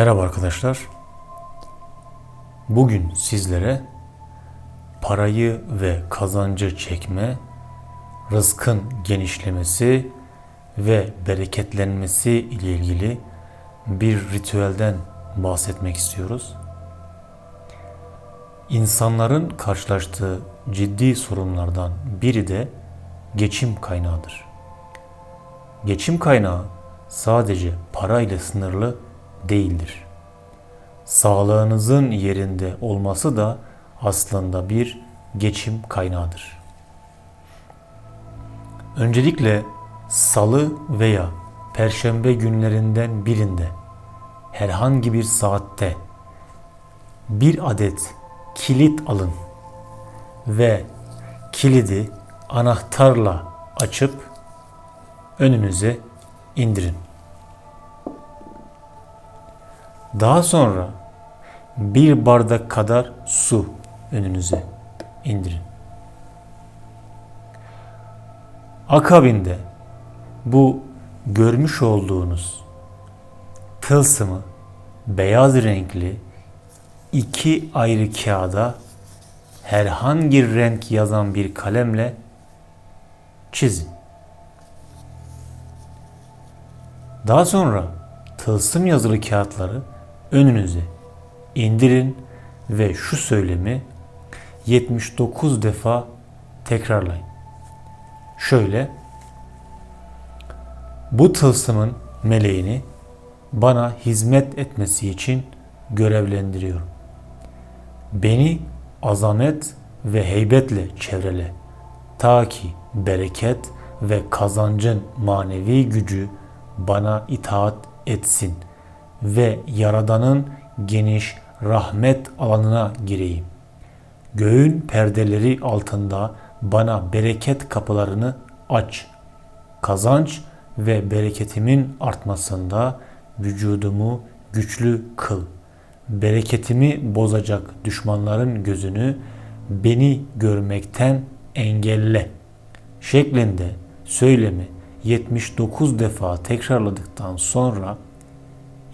Merhaba arkadaşlar. Bugün sizlere parayı ve kazancı çekme, rızkın genişlemesi ve bereketlenmesi ile ilgili bir ritüelden bahsetmek istiyoruz. İnsanların karşılaştığı ciddi sorunlardan biri de geçim kaynağıdır. Geçim kaynağı sadece para ile sınırlı değildir. Sağlığınızın yerinde olması da aslında bir geçim kaynağıdır. Öncelikle salı veya perşembe günlerinden birinde herhangi bir saatte bir adet kilit alın ve kilidi anahtarla açıp önünüze indirin. Daha sonra bir bardak kadar su önünüze indirin. Akabinde bu görmüş olduğunuz tılsımı beyaz renkli iki ayrı kağıda herhangi renk yazan bir kalemle çizin. Daha sonra tılsım yazılı kağıtları önünüze indirin ve şu söylemi 79 defa tekrarlayın. Şöyle bu tılsımın meleğini bana hizmet etmesi için görevlendiriyorum. Beni azamet ve heybetle çevrele. Ta ki bereket ve kazancın manevi gücü bana itaat etsin ve Yaradan'ın geniş rahmet alanına gireyim. Göğün perdeleri altında bana bereket kapılarını aç. Kazanç ve bereketimin artmasında vücudumu güçlü kıl. Bereketimi bozacak düşmanların gözünü beni görmekten engelle şeklinde söylemi 79 defa tekrarladıktan sonra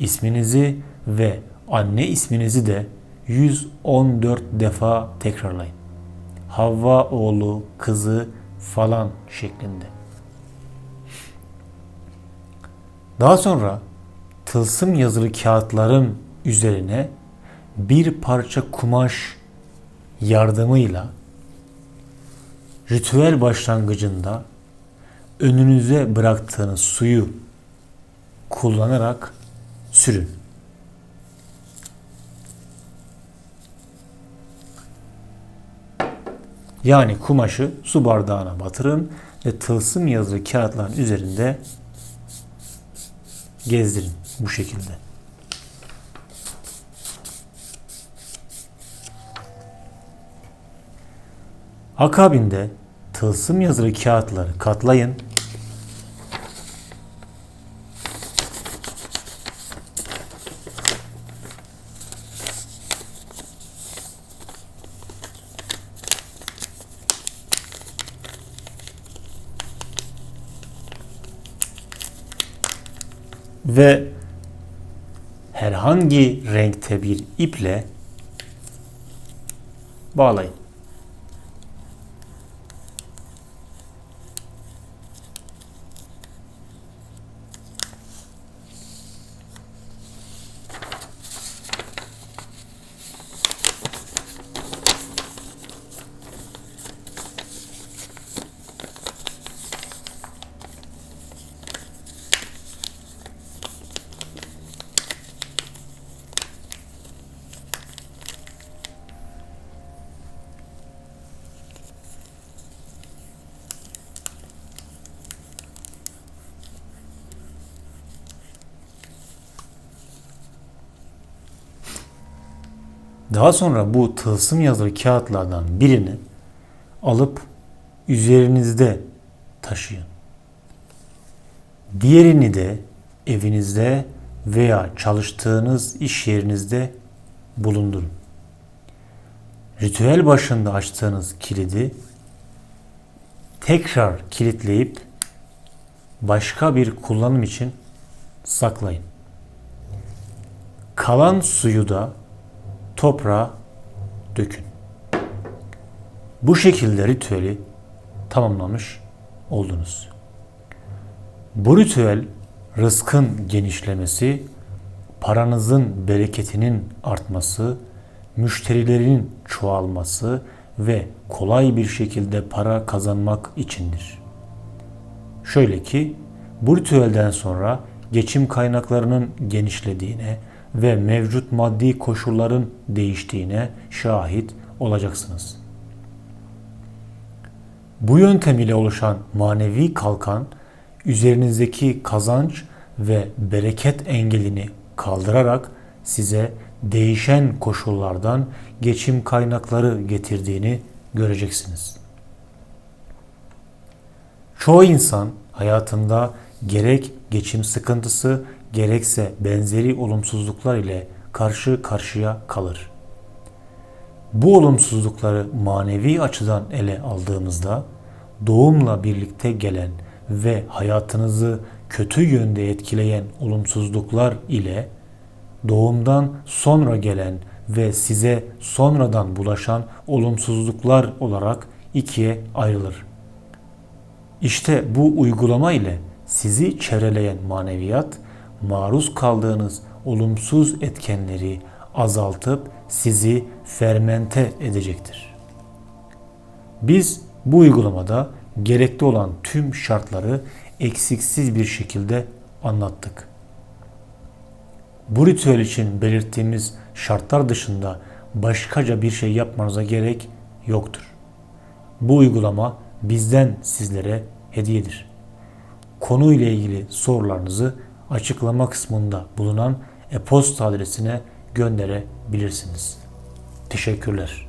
isminizi ve anne isminizi de 114 defa tekrarlayın. Havva oğlu, kızı falan şeklinde. Daha sonra tılsım yazılı kağıtların üzerine bir parça kumaş yardımıyla ritüel başlangıcında önünüze bıraktığınız suyu kullanarak sürün. Yani kumaşı su bardağına batırın ve tılsım yazılı kağıtların üzerinde gezdirin bu şekilde. Akabinde tılsım yazılı kağıtları katlayın. Ve herhangi renkte bir iple bağlayın. Daha sonra bu tılsım yazılı kağıtlardan birini alıp üzerinizde taşıyın. Diğerini de evinizde veya çalıştığınız iş yerinizde bulundurun. Ritüel başında açtığınız kilidi tekrar kilitleyip başka bir kullanım için saklayın. Kalan suyu da toprağa dökün. Bu şekilde ritüeli tamamlamış oldunuz. Bu ritüel rızkın genişlemesi, paranızın bereketinin artması, müşterilerin çoğalması ve kolay bir şekilde para kazanmak içindir. Şöyle ki bu ritüelden sonra geçim kaynaklarının genişlediğine ve mevcut maddi koşulların değiştiğine şahit olacaksınız. Bu yöntem ile oluşan manevi kalkan üzerinizdeki kazanç ve bereket engelini kaldırarak size değişen koşullardan geçim kaynakları getirdiğini göreceksiniz. Çoğu insan hayatında gerek geçim sıkıntısı gerekse benzeri olumsuzluklar ile karşı karşıya kalır. Bu olumsuzlukları manevi açıdan ele aldığımızda doğumla birlikte gelen ve hayatınızı kötü yönde etkileyen olumsuzluklar ile doğumdan sonra gelen ve size sonradan bulaşan olumsuzluklar olarak ikiye ayrılır. İşte bu uygulama ile sizi çevreleyen maneviyat, maruz kaldığınız olumsuz etkenleri azaltıp sizi fermente edecektir. Biz bu uygulamada gerekli olan tüm şartları eksiksiz bir şekilde anlattık. Bu ritüel için belirttiğimiz şartlar dışında başkaca bir şey yapmanıza gerek yoktur. Bu uygulama bizden sizlere hediyedir. Konu ile ilgili sorularınızı açıklama kısmında bulunan e-posta adresine gönderebilirsiniz. Teşekkürler.